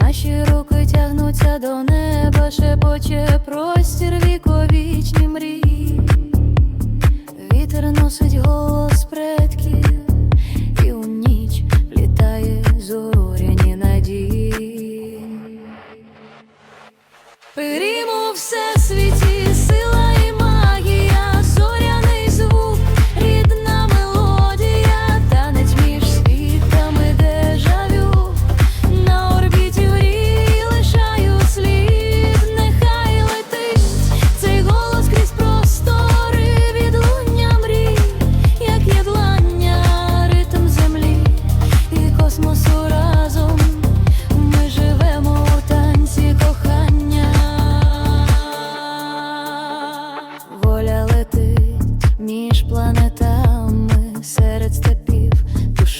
Наші руки тягнуться до неба, шепоче простір віковічні мрії. Вітер носить голос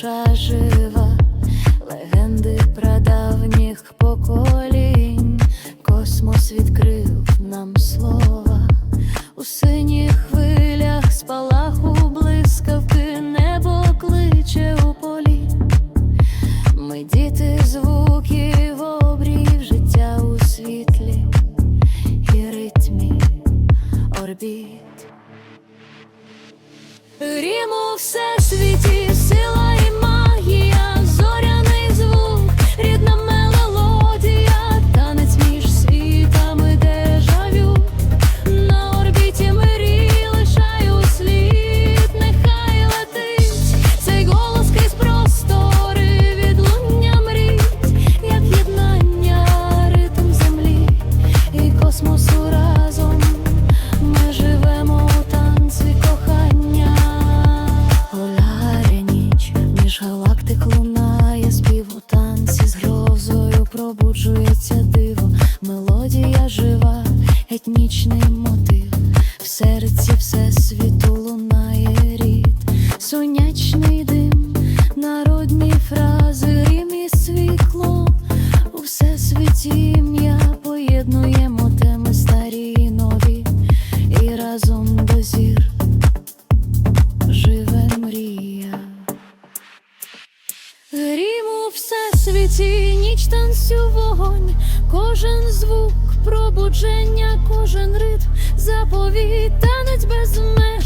душа жива, легенди прадавніх поколінь, космос відкрив нам слова. У синіх хвилях спалаху блискавки, небо кличе у полі. Ми діти звуків, обрів життя у світлі і ритмі орбіт. Ріму всесвіті, сила жива, етнічний мотив. В серці всесвіту лунає рід, сонячний дим, народні фрази, рім і світло. У всесвіті ім'я поєднуємо теми старі і нові, і разом до зір живе мрія. Грім у всесвіті, ніч танцю вогонь, кожен звук, пробудження, кожен ритм, заповіт, танець без меж,